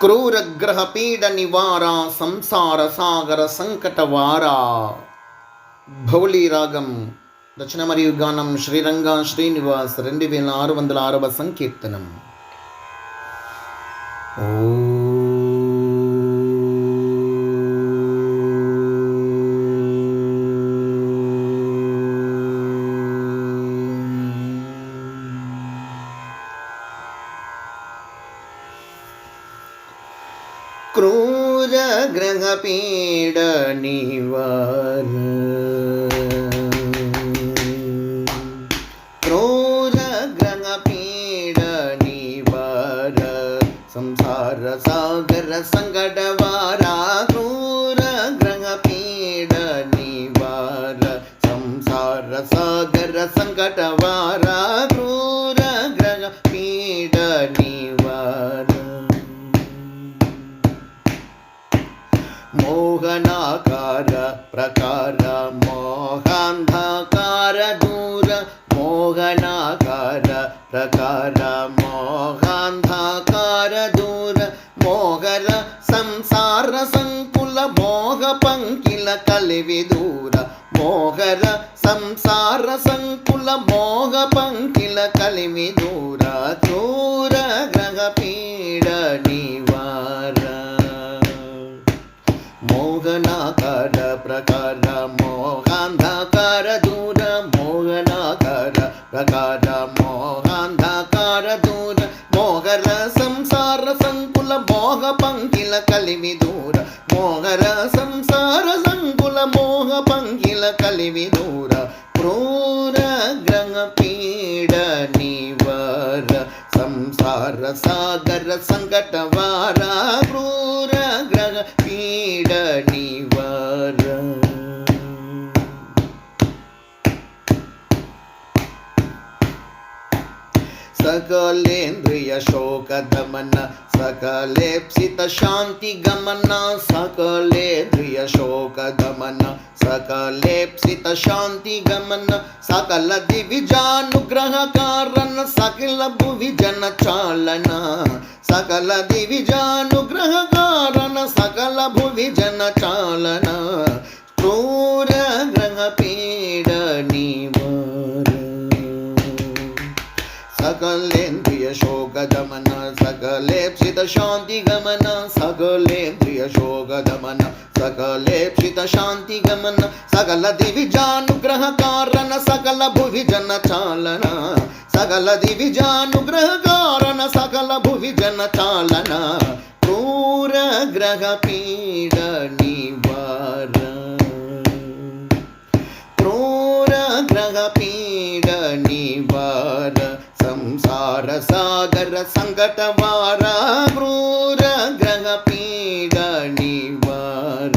క్రూరగ్రహ పీడ నివార సంసార సాగర సంకటవార భౌళీ రాగం రచన మరియు గానం శ్రీరంగ శ్రీనివాస్ రెండు వేల ఆరు వందల ఆరవ సంకీర్తనం ఓ क्रूर ग्रहपीडनिवार क्रूर ग्रहपीडनिवार संसार सागर सङ्कटवारा क्रूर ग्रहपीडनिवार संसार सागर सङ्कटवार మోహనాకార ప్రకార మోహాంధకార దూర మోహనాకార ప్రకార మోహాంధకార దూర మోహర సంసార సంకుల మోహ పంకిల కలివి దూర మోహర సంసార సంకుల మోహ పంకిల కలివి దూర దూర మోహనాకార ప్రకార మోహాంధకార దూర మోహనాకార ప్రకార మోహాంధకార దూర మోహర సంసార సంకుల మోహ పంకిల కలిమి దూర మోహర సంసార సంకుల మోహ పంకిల కలిమి దూర క్రూర గ్రహ పీడ నివార సంసార సాగర సంకటవారా सकलेन्द्रियशोकदमन सकलेप्सितशान्तिगमन सकलेन्द्रियशोकदमन सकलेप्सितशान्तिगमन सकलदिविजानुग्रहकारण सकलभुविजनचालन सकलदिविजानुग्रहकारण सकलभुविजनचालन। सकलेन्द्रियशोकदमन सकलेप्सितशान्तिगमन सकलेन्द्रियशोकदमन सकलेप्सितशान्तिगमन सकलदिविजानुग्रहकारण सकलभुविजनचालन सकलदिविजानुग्रहकारण सकलभुविजनचालन क्रूरग्रहपीडनिवार क्रूरग्रहपीडनिवार సంసార సాగర సంకట వార క్రూర గ్రహ పీడ నివార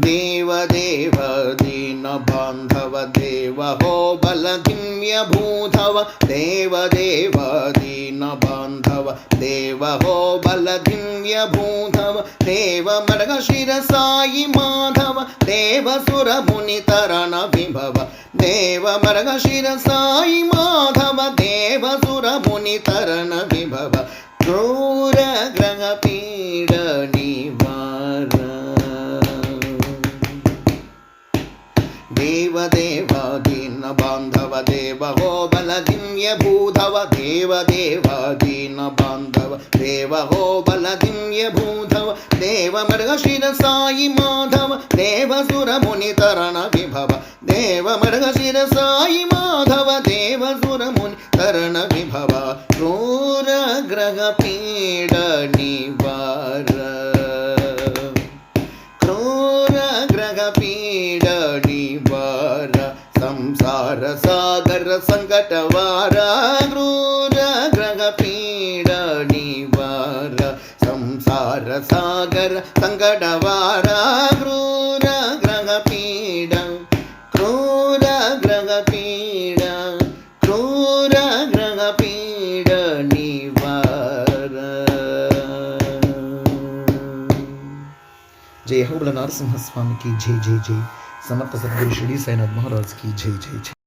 దేవదేవ దీన బాంధవ దేవ హో బల దివ్య భూధవ దేవదేవ దీన బా निवार क्रूर ग्रह पीड निवार संसार सागर संकट वार क्रूर ग्रह पीड निवार देव देव दीन बान्धव देव हो बलधिम्य भूधव देव देव दीन बान्धव देव हो बलधिम्य भूधव देव मर्ग शिर साई माधव देव सुर मुनि तरण विभव देव मर्ग शिर साई माधव देवदेवा दीनबान्धव देवहो बलदिम्यभूधव देवदेवा दीनबान्धव देवहो बलदिम्यभूधव साई माधव देवसुरमुनितरण विभव साई माधव देवसुरमुनितरण विभव क्रूरग्रहपीडनिवार क्रूरग्रहपी సంసార సాగర సంకట వార క్రూర గ్రహ పీడ నివార. సంసార సాగర సంకట వార క్రూర గ్రహ పీడ క్రూర గ్రహ పీడ క్రూర గ్రహ పీడ నివార. జయ హోబుల నరసింహస్వామికి జయ జయ జయ समर्थ सदगुरु श्री साईनाथ महाराज की जय जय जय।